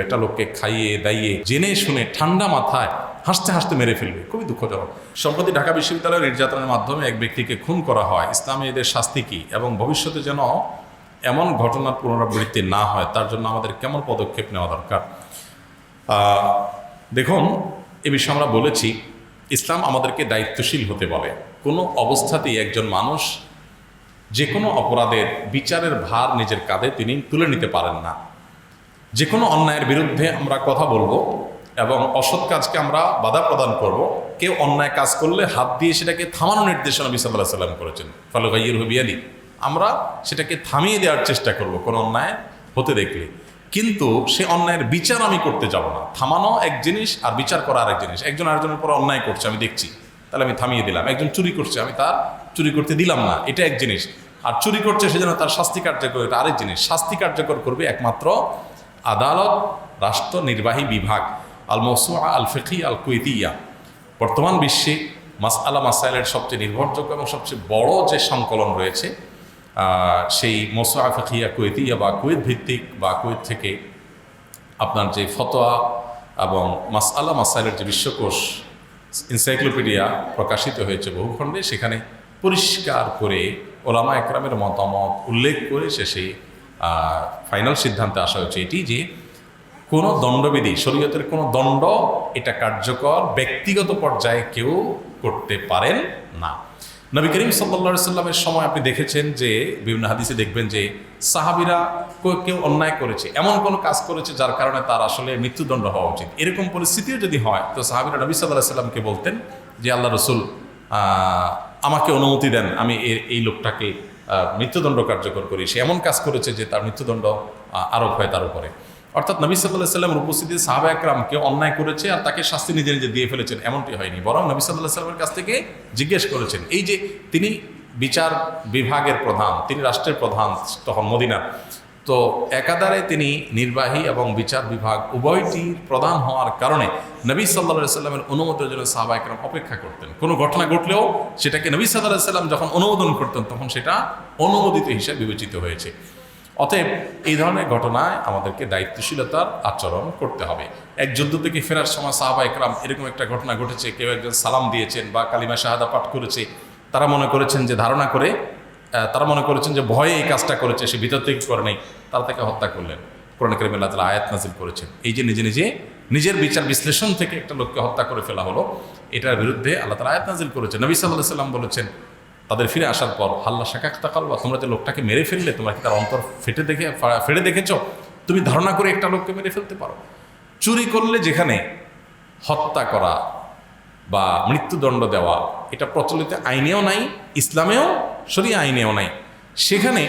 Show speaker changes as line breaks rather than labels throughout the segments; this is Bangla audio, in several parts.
একটা লোককে খাইয়ে, দাইয়ে, জেনে শুনে, ঠান্ডা মাথায় হাসতে হাসতে মেরে ফেলবে। খুবই দুঃখজনক। সম্প্রতি ঢাকা বিশ্ববিদ্যালয়ের নির্যাতনের মাধ্যমে এক ব্যক্তিকে খুন করা হয়। ইসলামে এদের শাস্তি কি? এবং ভবিষ্যতে যেন এমন ঘটনার পুনরাবৃত্তি না হয়, তার জন্য আমাদের কেমন পদক্ষেপ নেওয়া দরকার? দেখুন, এ বিষয়ে আমরা বলেছি, ইসলাম আমাদেরকে দায়িত্বশীল হতে বলে। কোনো অবস্থাতেই একজন মানুষ যে কোনো অপরাধের বিচারের ভার নিজের কাঁধে তিনি তুলে নিতে পারেন না। যে কোনো অন্যায়ের বিরুদ্ধে আমরা কথা বলব এবং অসৎ কাজকে আমরা বাধা প্রদান করব। কেউ অন্যায় কাজ করলে হাত দিয়ে সেটাকে থামানোর নির্দেশনা নবী সাল্লাহ সাল্লাম করেছেন। ফালু গাইয়ের হবিয়ালি আমরা সেটাকে থামিয়ে দেওয়ার চেষ্টা করব কোনো অন্যায় হতে দেখলে। কিন্তু সে অন্যায়ের বিচার আমি করতে যাব না। থামানো এক জিনিস আর বিচার করা আরেক জিনিস। একজন আরেকজনের পর অন্যায় করছে, আমি দেখছি। তাহলে আমি থামিয়ে দিলাম। একজন চুরি করছে, আমি তার চুরি করতে দিলাম না। এটা এক জিনিস। আর চুরি করছে সেজন্য তার শাস্তি কার্যকর এটা আরেক জিনিস। শাস্তি কার্যকর করবে একমাত্র আদালত রাষ্ট্র নির্বাহী বিভাগ আল মৌসুয়া আল ফিকি আল কুইতিয়া বর্তমান বিশ্বে মাস আলা মাসাইলের সবচেয়ে নির্ভরযোগ্য এবং সবচেয়ে বড় যে সংকলন রয়েছে সেই মৌসুয়া ফিকিয়া কুয়েতিয়া বা কুয়েত ভিত্তিক বা কুয়েত থেকে আপনার যে ফতোয়া এবং মাস আলা মাসাইলের যে বিশ্বকোষ এনসাইক্লোপিডিয়া প্রকাশিত হয়েছে বহুখণ্ডে, সেখানে পরিষ্কার করে ওলামা একরামের মতামত উল্লেখ করে শেষে ফাইনাল সিদ্ধান্তে আসা হয়েছে এটি যে কোনো দণ্ডবিধি, শরীয়তের কোনো দণ্ড এটা কার্যকর ব্যক্তিগত পর্যায়ে কেউ করতে পারেন না। নবী করিম সাল্লা সাল্লামের সময় আপনি দেখেছেন যে, বিভিন্ন হাদিসে দেখবেন যে সাহাবিরা কেউ- অন্যায় করেছে, এমন কোনো কাজ করেছে যার কারণে তার আসলে মৃত্যুদণ্ড হওয়া উচিত। এরকম পরিস্থিতিও যদি হয়, তো সাহাবিরা নবী সাল্লাহ সাল্লামকে বলতেন যে, আল্লাহ রসুল আমাকে অনুমতি দেন, আমি এই লোকটাকে মৃত্যুদণ্ড কার্যকর করি। সে এমন কাজ করেছে যে তার মৃত্যুদণ্ড আরোপ হয় তার উপরে। অর্থাৎ নবী সাল্লাহ সাল্লামের উপস্থিতি সাহাবা একরামকে অন্যায় করেছে আর তাকে শাস্তি নিজে নিজে দিয়ে ফেলেছেন, এমনটি হয়নি। বরং নবী সাল্লাহ সাল্লামের কাছ থেকে জিজ্ঞেস করেছেন, এই যে তিনি বিচার বিভাগের প্রধান, তিনি রাষ্ট্রের প্রধান তখন মদিনার তো একাধারে তিনি নির্বাহী এবং বিচার বিভাগ উভয়টির প্রধান হওয়ার কারণে নবী সাল্লা সাল্লামের অনুমোদনের জন্য সাহাবা একরাম অপেক্ষা করতেন। কোনো ঘটনা ঘটলেও সেটাকে নবী সাল্লাহ সাল্লাম যখন অনুমোদন করতেন, তখন সেটা অনুমোদিত হিসেবে বিবেচিত হয়েছে। অতএব এই ধরনের ঘটনায় আমাদেরকে দায়িত্বশীলতার আচরণ করতে হবে। এক যুদ্ধ থেকে ফেরার সময় সাহাবা একরাম এরকম একটা ঘটনা ঘটেছে, কেউ একজন সালাম দিয়েছেন বা কালিমা শাহাদা পাঠ করেছে। তারা মনে করেছেন যে ধারণা করে তারা মনে করেছেন যে ভয়ে এই কাজটা করেছে, সে ভিতর থেকে করে নেই, তারা তাকে হত্যা করলেন। কোরআন করিম আল্লাহ তালা আয়াত নাজিল করেছেন। এই যে নিজে নিজে নিজের বিচার বিশ্লেষণ থেকে একটা লোককে হত্যা করে ফেলা হলো, এটার বিরুদ্ধে আল্লাহ তালা আয়াত নাজিল করেছেন। নবী সাল্লাহ সাল্লাম বলেছেন, তাদের ফিরে আসার পর, হাল্লা শাকাক তাকাল বা তোমরা যে লোকটাকে মেরে ফেললে, তোমরা কি তার অন্তর ফেটে দেখে, ফা- ফেটে দেখেছ? তুমি ধারণা করে একটা লোককে মেরে ফেলতে পারো। চুরি করলে যেখানে হত্যা করা বা মৃত্যুদণ্ড দেওয়া, এটা প্রচলিত আইনেও নাই, ইসলামেও সরিয়ে আইনেও নাই। সেখানে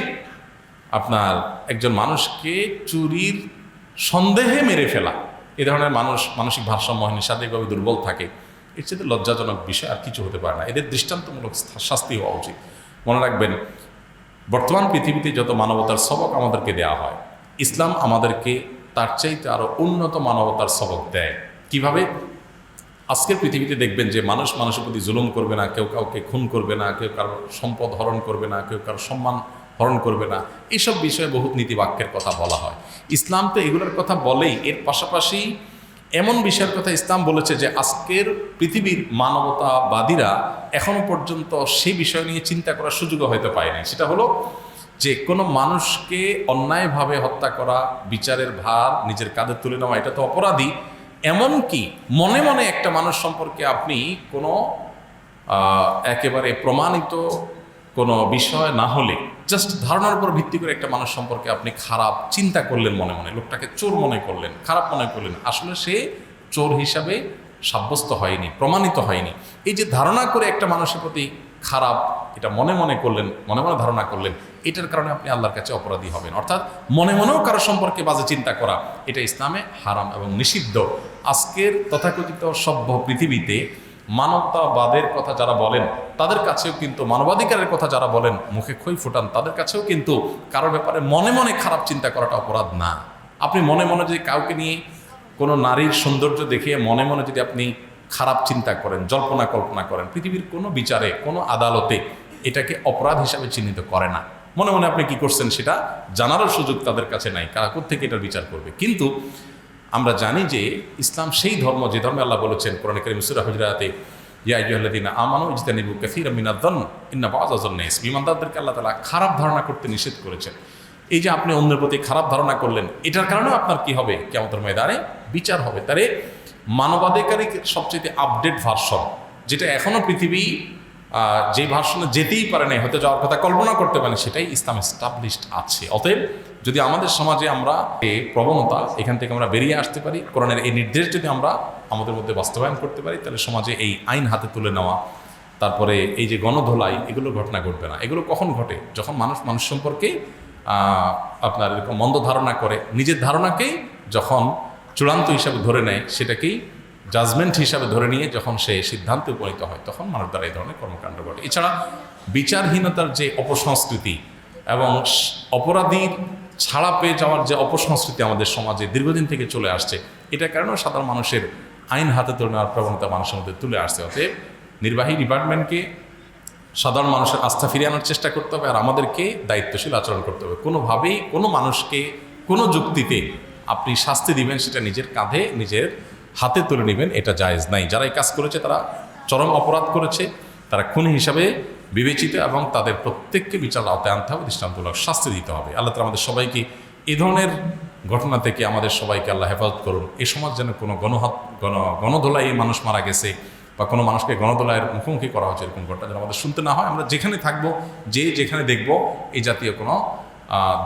আপনার একজন মানুষকে চুরির সন্দেহে মেরে ফেলা, এ ধরনের মানুষ, মানসিক ভারসাম্যহীন শারীরিকভাবে দুর্বল থাকে, এর চেয়ে লজ্জাজনক বিষয় আর কিছু হতে পারে না। এদের দৃষ্টান্তমূলক শাস্তি হওয়া উচিত। মনে রাখবেন, বর্তমান পৃথিবীতে যত মানবতার সবক আমাদেরকে দেওয়া হয়, ইসলাম আমাদেরকে তার চাইতে আরও উন্নত মানবতার সবক দেয়। কীভাবে? আজকের পৃথিবীতে দেখবেন যে মানুষ মানুষের প্রতি জুলুম করবে না, কেউ কাউকে খুন করবে না, কেউ কারোর সম্পদ হরণ করবে না, কেউ কারোর সম্মান হরণ করবে না। এইসব বিষয়ে বহুত নীতিবাক্যের কথা বলা হয়। ইসলাম তো এগুলোর কথা বলেই, এর পাশাপাশি এমন বিষয়ের কথা ইসলাম বলেছে যে আজকের পৃথিবীর মানবতাবাদীরা এখনও পর্যন্ত সেই বিষয় নিয়ে চিন্তা করার সুযোগও হয়তো পায়নি। সেটা হলো যে কোনো মানুষকে অন্যায়ভাবে হত্যা করা, বিচারের ভার নিজের কাঁধে তুলে নেওয়া, এটা তো অপরাধী। এমনকি মনে মনে একটা মানুষ সম্পর্কে আপনি কোনো একেবারে প্রমাণিত কোনো বিষয় না হলে জাস্ট ধারণার উপর ভিত্তি করে একটা মানুষ সম্পর্কে আপনি খারাপ চিন্তা করলেন মনে মনে, লোকটাকে চোর মনে করলেন, খারাপ মনে করলেন, আসলে সে চোর হিসাবে সাব্যস্ত হয়নি, প্রমাণিত হয়নি। এই যে ধারণা করে একটা মানুষের প্রতি খারাপ, এটা মনে মনে করলেন, মনে মনে ধারণা করলেন, এটার কারণে আপনি আল্লাহর কাছে অপরাধী হবেন। অর্থাৎ মনে মনেও কারও সম্পর্কে বাজে চিন্তা করা, এটা ইসলামে হারাম এবং নিষিদ্ধ। আজকের তথাকথিত সভ্য পৃথিবীতে মানবতাবাদের কথা যারা বলেন, তাদের কাছেও কিন্তু, মানবাধিকারের কথা যারা বলেন, মুখে খই ফুটান, তাদের কাছেও কিন্তু কারোর ব্যাপারে মনে মনে খারাপ চিন্তা করাটা অপরাধ না। আপনি মনে মনে যদি কাউকে নিয়ে কোনো নারীর সৌন্দর্য দেখে মনে মনে যদি আপনি খারাপ চিন্তা করেন, জল্পনা কল্পনা করেন, পৃথিবীর কোনো বিচারে, কোনো আদালতে এটাকে অপরাধ হিসাবে চিহ্নিত করে না। মনে মনে আপনি কি করছেন সেটা জানারও সুযোগ তাদের কাছে নাই, কারা থেকে এটার বিচার করবে? কিন্তু আমরা জানি যে ইসলাম সেই ধর্ম, যে ধর্মে আল্লাহ বলেছেন, কোরআন করিম সুরা হুজরাতে আমানু ইজতানিবু কাসীরাম মিনাদ-দন্ন ইন্না বা'যাজ-যন্নিস বিমানদারদেরকে আল্লাহ তাআলা খারাপ ধারণা করতে নিষেধ করেছেন। এই যে আপনি অন্যের প্রতি খারাপ ধারণা করলেন, এটার কারণে আপনার কি হবে? কেমতের ময়দানে বিচার হবে। তারে মানবাধিকারিক সবচেয়ে আপডেট ভার্সন যেটা এখনও পৃথিবী যে ভার্সনে যেতেই পারে নাই হতে যাওয়ার কথা কল্পনা করতে পারে সেটাই ইসলাম এস্টাবলিশড আছে। অতএব যদি আমাদের সমাজে আমরা এই প্রবণতা, এখান থেকে আমরা বেরিয়ে আসতে পারি, কোরআনের এই নির্দেশ যদি আমরা আমাদের মধ্যে বাস্তবায়ন করতে পারি, তাহলে সমাজে এই আইন হাতে তুলে নেওয়া, তারপরে এই যে গণধোলাই, এগুলো ঘটনা ঘটবে না। এগুলো কখন ঘটে? যখন মানুষ মানুষ সম্পর্কে আপনার এরকম মন্দ ধারণা করে, নিজের ধারণাকেই যখন চূড়ান্ত হিসাবে ধরে নেয়, সেটাকেই জাজমেন্ট হিসাবে ধরে নিয়ে যখন সে সিদ্ধান্তে উপনীত হয়, তখন মানুষ দ্বারা এই ধরনের কর্মকাণ্ড ঘটে। এছাড়া বিচারহীনতার যে অপসংস্কৃতি এবং অপরাধীর ছাড়া পেয়ে যাওয়ার যে অপসংস্কৃতি আমাদের সমাজে দীর্ঘদিন থেকে চলে আসছে, এটার কারণেও সাধারণ মানুষের আইন হাতে তুলে নেওয়ার প্রবণতা মানুষের মধ্যে তুলে আসছে। অতএব নির্বাহী ডিপার্টমেন্টকে সাধারণ মানুষের আস্থা ফিরিয়ে আনার চেষ্টা করতে হবে আর আমাদেরকে দায়িত্বশীল আচরণ করতে হবে। কোনোভাবেই কোনো মানুষকে কোনো যুক্তিতে আপনি শাস্তি দিবেন, সেটা নিজের কাঁধে, নিজের হাতে তুলে নেবেন, এটা জায়েজ নাই। যারা এই কাজ করেছে, তারা চরম অপরাধ করেছে, তারা খুনি হিসাবে বিবেচিত এবং তাদের প্রত্যেককে বিচার আওতায় আনতে হবে, দৃষ্টান্তমূলক শাস্তি দিতে হবে। আল্লাহ তালা আমাদের সবাইকে এ ধরনের ঘটনা থেকে আমাদের সবাইকে আল্লাহ হেফাজত করুন। এই সমাজ যেন কোনো গণহাত, গণ, গণধোলাই মানুষ মারা গেছে বা কোনো মানুষকে গণদোলায়ের মুখোমুখি করা হচ্ছে এরকম ঘটনা যেন আমাদের শুনতে না হয়। আমরা যেখানে থাকব, যে যেখানে দেখব এই জাতীয় কোনো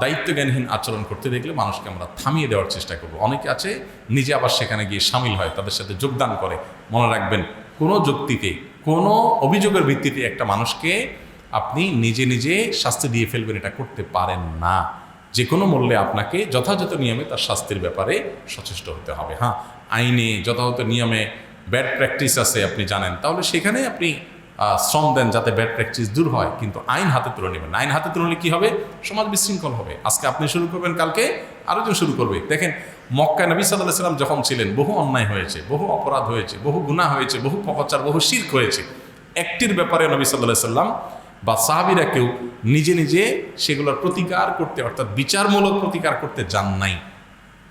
দায়িত্বজ্ঞানহীন আচরণ করতে দেখলে মানুষকে আমরা থামিয়ে দেওয়ার চেষ্টা করব। অনেকে আছে, নিজে আবার সেখানে গিয়ে সামিল হয়, তাদের সাথে যোগদান করে। মনে রাখবেন, কোনো যুক্তিতে, কোনো অভিযোগের ভিত্তিতে একটা মানুষকে আপনি নিজে নিজে শাস্তি দিয়ে ফেলবেন, এটা করতে পারেন না। যে কোনো মূল্যে আপনাকে যথাযথ নিয়মে তার শাস্তির ব্যাপারে সচেষ্ট হতে হবে। হ্যাঁ আইনে যথাযথ নিয়মে ব্যাড প্র্যাকটিস আছে, আপনি জানেন। তাহলে সেখানে আপনি শ্রম দেন যাতে ব্যাড প্র্যাকটিস দূর হয়, কিন্তু আইন হাতে তুলে নেবেন আইন হাতে তুলে কী হবে? সমাজ বিশৃঙ্খল হবে। আজকে আপনি শুরু করবেন, কালকে আরেকজন শুরু করবে। দেখেন মক্কা নবী সাল্লাহ সাল্লাম যখন ছিলেন, বহু অন্যায় হয়েছে, বহু অপরাধ হয়েছে, বহু গুনাহ হয়েছে, বহু পপাচার বহু শির্ক হয়েছে। একটির ব্যাপারে নবী সাল্লাহ সাল্লাম বা সাহাবিরা কেউ নিজে নিজে সেগুলোর প্রতিকার করতে, অর্থাৎ বিচারমূলক প্রতিকার করতে যান নাই।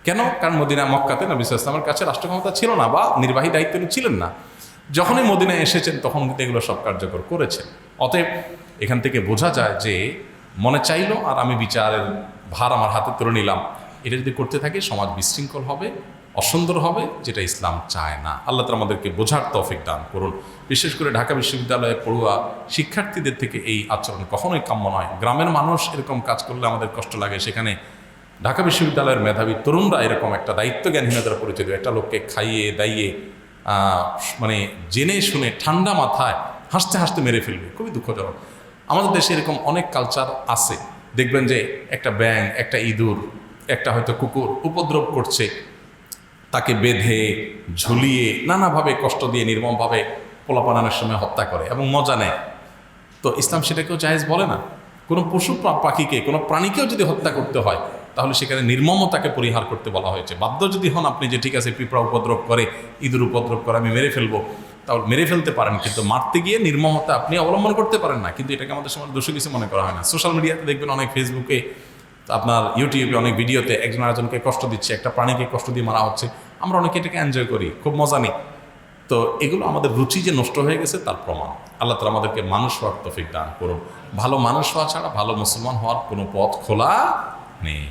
কেন? কারণ মদিনা, মক্কাতে নবী ইসলামের কাছে রাষ্ট্র ক্ষমতা ছিল না বা নির্বাহী দায়িত্ব ছিলেন না। যখনই মদিনায় এসেছেন, তখন কিন্তু এগুলো সব কার্যকর করেছেন। অতএব এখান থেকে বোঝা যায় যে মনে চাইলো আর আমি বিচারের ভার আমার হাতে তুলে নিলাম। এটা যদি করতে থাকি, সমাজ বিশৃঙ্খল হবে, অসুন্দর হবে, যেটা ইসলাম চায় না। আল্লাহ তালা আমাদেরকে বোঝার তৌফিক দান করুন। বিশেষ করে ঢাকা বিশ্ববিদ্যালয়ে পড়ুয়া শিক্ষার্থীদের থেকে এই আচরণ কখনোই কাম্য নয়। গ্রামের মানুষ এরকম কাজ করলে আমাদের কষ্ট লাগে। সেখানে ঢাকা বিশ্ববিদ্যালয়ের মেধাবী তরুণরা এরকম একটা দায়িত্বজ্ঞানহীনতার পরিচয় দেয়। একটা লোককে খাইয়ে, দাইয়ে মানে জেনে শুনে ঠান্ডা মাথায় হাসতে হাসতে মেরে ফেলবে। খুবই দুঃখজনক। আমাদের দেশে এরকম অনেক কালচার আছে। দেখবেন যে একটা ব্যাং একটা ইঁদুর, একটা হয়তো কুকুর উপদ্রব করছে। তাকে বেঁধে, ঝুলিয়ে, নানাভাবে কষ্ট দিয়ে, নির্মমভাবে পোলাপানানোর সময় হত্যা করে এবং মজা নেয়। তো ইসলাম সেটাকেও জায়েজ বলে না। কোনো পশু পাখিকে, কোনো প্রাণীকেও যদি হত্যা করতে হয় তাহলে সেখানে নির্মমতাকে পরিহার করতে বলা হয়েছে। বাধ্য যদি হন আপনি যে, ঠিক আছে, পিঁপড়া উপদ্রব করে, ইঁদুর উপদ্রব করে, আমি মেরে ফেলব। তাহলে মেরে ফেলতে পারেন, কিন্তু মারতে গিয়ে নির্মমতা আপনি অবলম্বন করতে পারেন না। কিন্তু এটাকে আমাদের সময় দোষী কিছু মনে করা হয় না। সোশ্যাল মিডিয়াতে দেখবেন অনেক ফেসবুকে, আপনার ইউটিউবে অনেক ভিডিওতে একজন আরেকজনকে কষ্ট দিচ্ছে, একটা প্রাণীকে কষ্ট দিয়ে মারা হচ্ছে। আমরা অনেকে এটাকে এনজয় করি, খুব মজা নিই। তো এগুলো আমাদের রুচি যে, নষ্ট হয়ে গেছে, তার প্রমাণ। আল্লাহ তালা আমাদেরকে মানুষ হওয়ার তফিক দান করুন। ভালো মানুষ হওয়া ছাড়া ভালো মুসলমান হওয়ার কোনো পথ খোলা নেই।